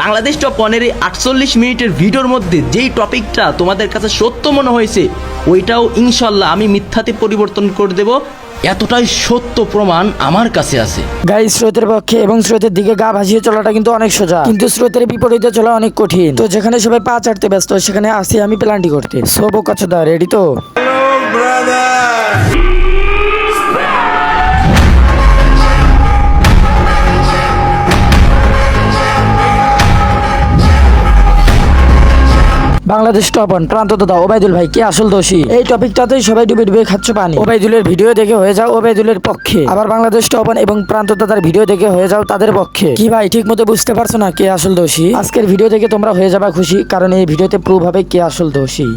Bangladesh top ওয়ানের এই আটচল্লিশ মিনিটের ভিডিওর মধ্যে যেই টপিকটা তোমাদের কাছে সত্য মনে হয়েছে ওইটাও ইনশাল্লাহ আমি মিথ্যাতে পরিবর্তন করে দেব। এতটাই সত্য প্রমাণ আমার কাছে আছে। গাই স্রোতের পক্ষে এবং স্রোতের দিকে গা ভাসিয়ে চলাটা কিন্তু অনেক সোজা। কিন্তু স্রোতের বিপরীতে চলা অনেক কঠিন। তো যেখানে সবাই পা চাটতে ব্যস্ত সেখানে আসি আমি প্ল্যানটি করতে। সব কচ্ছদা রেডি তো? বাংলাদেশ টপন প্রান্ত দাদা ওবায়দুল ভাই, কে আসল দোষী? এই টপিকটাতেই সবাই ডুবে ডুবে খাচ্ছ পানি। ওবায়দুলের ভিডিও দেখে হয়ে যাও ওবায়দুলের পক্ষে। আবার বাংলাদেশ টপন এবং প্রান্ত দাদার ভিডিও দেখে হয়ে যাও তাদের পক্ষে। কি ভাই ঠিক মতো বুঝতে পারছ না কে আসল দোষী? আজকের ভিডিও দেখে তোমরা হয়ে যাবা খুশি, কারণ এই ভিডিওতে প্রুভ হবে কে আসল দোষী।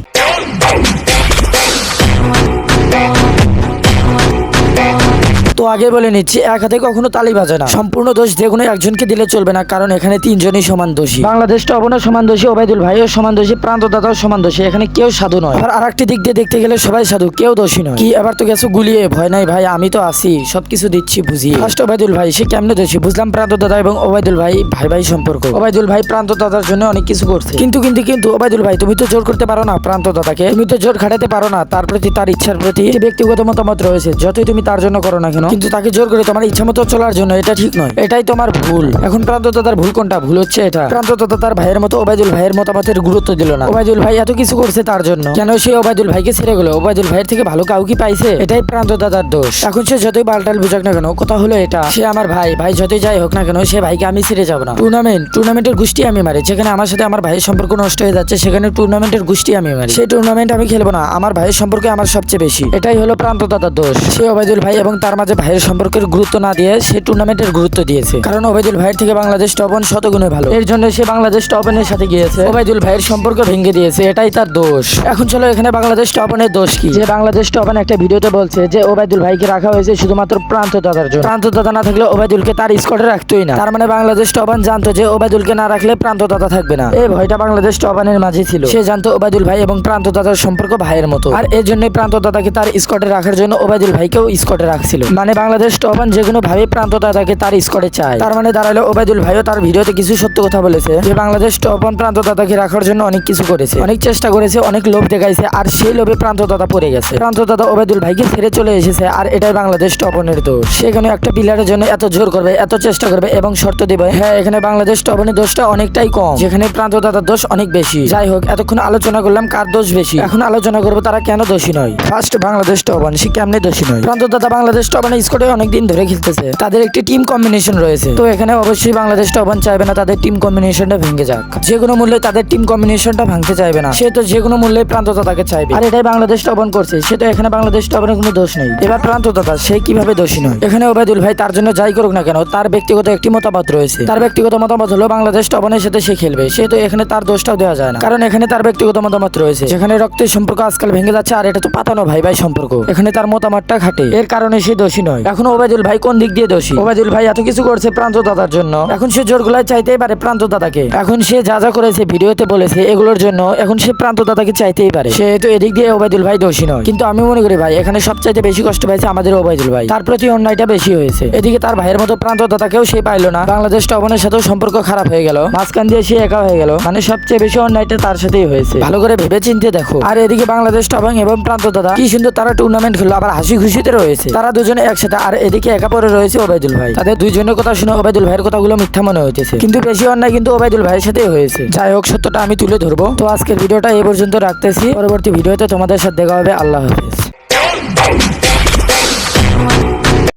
তো আগে বলে নিচ্ছি, এক হাতে কখনো তালি বাজে না। সম্পূর্ণ দোষ যে কোনো একজনকে দিলে চলবে না, কারণ এখানে তিনজনই সমান দোষী। বাংলাদেশ টবনও সমান দোষী, ওবায়দুল ভাইও সমান দোষী প্রান্ত দাদাও সমান দোষী, এখানে কেউ সাধু নয়। আর আরেকটি দিক দিয়ে দেখতে গেলে সবাই সাধু, কেউ দোষী নয়। কি, এবার তো গেছো গুলিয়ে, ভয় নাই ভাই, আমি তো আছি, সবকিছু দিচ্ছি বুঝিয়ে ফার্স্ট ওবায়দুল ভাই, সে কেমনে দোষী? বুঝলাম প্রান্ত দাদা এবং ওবায়দুল ভাই ভাই ভাই সম্পর্ক। ওবায়দুল ভাই প্রান্ত দাদার জন্য অনেক কিছু করছে। কিন্তু কিন্তু কিন্তু, ওবায়দুল ভাই, তুমি তো জোর করতে পারো না প্রান্ত দাদাকে তুমি তো জোর খাটাতে পারো না, তার প্রতি তার ইচ্ছার প্রতি ব্যক্তিগত মতামত রয়েছে, যতই তুমি তার জন্য করো না কেন। কিন্তু তাকে জোর করে তোমার ইচ্ছা মতো চলার জন্য এটা ঠিক নয়। এটাই তোমার ভুল। এখন প্রান্ত দাদার ভুল কোনটা? ভুল হচ্ছে এটা। প্রান্ত দাদা তার ভাইয়ের মতো ওবায়দুল ভাইয়ের মতামতের গুরুত্ব দিল না। ওবায়দুল ভাই এত কিছু করছে তার জন্য। কেন সে ওবায়দুল ভাইকে ছেড়ে গেল? ওবায়দুল ভাইয়ের থেকে ভালো কাউ কি পাইছে? এটাই প্রান্ত দাদার দোষ। এখন সে যতই বালটাল বুঝাক না কেন, কথা হলো এটা। সে আমার ভাই। ভাই যতই যাই হোক না কেন, সে ভাইকে আমি ছেড়ে যাব না। টুর্নামেন্ট। টুর্নামেন্টের গোষ্ঠী আমি মারি। যেখানে আমার সাথে আমার ভাইয়ের সম্পর্ক নষ্ট হয়ে যাচ্ছে, সেখানে টুর্নামেন্টের গোষ্ঠী আমি মারি। সেই টুর্নামেন্ট আমি খেলব না। আমার ভাইয়ের সম্পর্কে আমার সবচেয়ে বেশি। এটাই হলো প্রান্ত দাদার দোষ। সে ওবায়দুল ভাই এবং তার মাঝে ভাইয়ের সম্পর্কের গুরুত্ব না দিয়ে সে টুর্নামেন্টের গুরুত্ব দিয়েছে। কারণ ওবায়দুল ভাইয়ের থেকে বাংলাদেশ টপন শতগুণে ভালো। এর জন্য সে বাংলাদেশ টপনের সাথে গিয়েছে। ওবায়দুল ভাইয়ের সম্পর্ক ভেঙে দিয়েছে, এটাই তার দোষ। এখন চলো এখানে বাংলাদেশ টপনের দোষ কি? যে বাংলাদেশ টপন একটা ভিডিওতে বলছে যে ওবায়দুল ভাইকে রাখা হয়েছে শুধুমাত্র প্রান্ত দাদার জন্য। প্রান্ত দাদা না থাকলে ওবায়দুলকে তার স্কোয়াডে রাখতোই না। তার মানে বাংলাদেশ টপন জানতো যে ওবায়দুলকে না রাখলে প্রান্ত দাদা থাকবে না। এই ভয়টা বাংলাদেশ টপনের মাঝে ছিল। সে জানতো ওবায়দুল ভাই এবং প্রান্ত দাদার সম্পর্ক ভাইয়ের মতো। আর এর জন্যই প্রান্ত দাদাকে তার স্কোয়াডে রাখার জন্য ওবায়দুল ভাইকেও স্কোয়াডে রাখছিল। মানে বাংলাদেশ টপন যে কোনো ভাবে প্রান্ত দাদাকে তার স্কোয়াডে চায়। তার মানে দাঁড়াল ওবায়দুল ভাইও তার ভিডিওতে কিছু সত্য কথা বলেছে যে, বাংলাদেশ টপন প্রান্ত দাদাকে রাখার জন্য অনেক কিছু করেছে। অনেক চেষ্টা করেছে, অনেক লোভ দেখাইছে, আর সেই লোভে প্রান্ত দাদা পড়ে গেছে। প্রান্ত দাদা ওবায়দুল ভাইকে ছেড়ে চলে এসেছে, আর এটাই বাংলাদেশ টপনের দোষ। সেখানে একটা প্লেয়ারের জন্য এত জোর করবে, এত চেষ্টা করবে এবং শর্ত দিবে। হ্যাঁ এখানে বাংলাদেশ টপনের দোষটা অনেকটাই কম। যেখানে প্রান্ত দাদার দোষ অনেক বেশি। যাই হোক, এতক্ষণ আলোচনা করলাম কার দোষ বেশি। এখন আলোচনা করব তারা কেন দোষী নয়। ফার্স্ট বাংলাদেশ টপন সে কেমনে দোষী নয়? প্রান্ত দাদা বাংলাদেশ টপনের স্কোরে অনেক দিন ধরে খেলতেছে। তাদের একটি টিম কম্বিনেশন রয়েছে। তো এখানে অবশ্যই বাংলাদেশ টপন চাইবে না, তাদের টিম কম্বিনেশনটা ভেঙে যাক। যে কোনো মূল্যে তাদের টিম কম্বিনেশনটা ভাঙতে চাইবে না। সে তো যে কোনো মূল্যে প্রান্ত দাদাকে চাইবে। আর এটাই বাংলাদেশ টপন করছে, সে তো এখানে বাংলাদেশ টপনের কোনো দোষ নেই। এবার প্রান্ত দাদা সে কীভাবে দোষী নয়? এখানে ওবায়দুল ভাই তার জন্য যাই করুক না কেন, তার ব্যক্তিগত একটি মতামত রয়েছে। তার ব্যক্তিগত মতামত হলো বাংলাদেশ টপনের সাথে সে খেলবে, সে তো এখানে তার দোষটাও দেওয়া যায় না। কারণ এখানে তার ব্যক্তিগত মতামত রয়েছে। যেখানে রক্তের সম্পর্ক আজকাল ভেঙে যাচ্ছে, আর এটা তো পাতানো ভাই ভাই সম্পর্ক। এখানে তার মতামতটা খাটে। এর কারণে সে দোষী নয়। এখন ওবায়দুল ভাই কোন দিক দিয়ে দোষী? ওবায়দুল ভাই এত কিছু করছে প্রান্ত দাদার জন্য। এখন সে জোর গলায় চাইতেই পারে প্রান্ত দাদাকে। এখন সে যা যা করেছে ভিডিওতে বলেছে এগুলোর জন্য এখন সে প্রান্ত দাদাকে চাইতেই পারে। সে তো এদিক দিয়ে ওবায়দুল ভাই দোষী নয়। কিন্তু আমি মনে করি ভাই এখানে সবচাইতে বেশি কষ্ট পাইছে আমাদের ওবায়দুল ভাই। তার প্রতি অন্যায়টা বেশি হয়েছে। এদিকে তার ভাইয়ের মতো প্রান্ত দাদাকেও সে পাইলো না। বাংলাদেশ টবনের সাথেও সম্পর্ক খারাপ হয়ে গেল। মাঝখান দিয়ে সে একা হয়ে গেল। মানে সবচেয়ে বেশি অন্যায়টা তার সাথেই হয়েছে। ভালো করে ভেবে চিন্তে দেখো। আর এদিকে বাংলাদেশ টবং এবং প্রান্ত দাদা কি সুন্দর তারা টুর্নামেন্ট খেললো আবার হাসি খুশিতে রয়েছে। তারা দুজনে একসাথে, আর এদিকে একা পরে রয়েছে ওবায়দুল ভাই। তাদের দুইজনের কথা শুনে ওবায়দুল ভাইয়ের কথাগুলো মিথ্যা মনে হয়েছে কিন্তু বেশি অন্যায় কিন্তু ওবায়দুল ভাইয়ের সাথেই হয়েছে। যাই হোক, সত্যটা আমি তুলে ধরবো। তো আজকের ভিডিওটা এই পর্যন্ত রাখতেছি। পরবর্তী ভিডিওতে তোমাদের সাথে দেখা হবে। আল্লাহ হাফেজ।